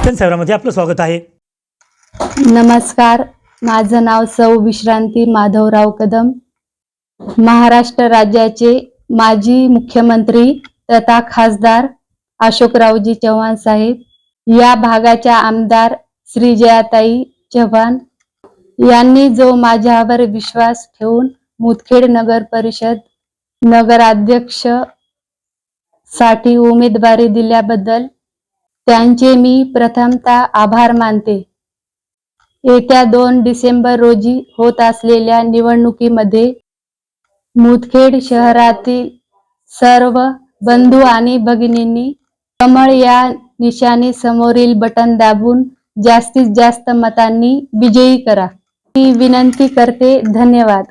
शिक्षण सेवामध्ये आपलं स्वागत आहे. नमस्कार. माझं नाव सौ विश्रांती माधवराव कदम. महाराष्ट्र राज्याचे माजी मुख्यमंत्री तथा खासदार अशोकरावजी चव्हाण साहेब या भागाच्या आमदार श्री जयाताई चव्हाण यांनी जो माझ्यावर विश्वास ठेवून मुदखेड नगर परिषद नगराध्यक्षसाठी उमेदवारी दिल्याबद्दल त्यांचे मी प्रथमतः आभार मानते. येत्या दोन डिसेंबर रोजी होत असलेल्या निवडणुकीमध्ये मुदखेड शहरातील सर्व बंधू आणि भगिनींनी कमळ या निशाने समोरील बटन दाबून जास्तीत जास्त मतांनी विजयी करा. मी विनंती करते धन्यवाद.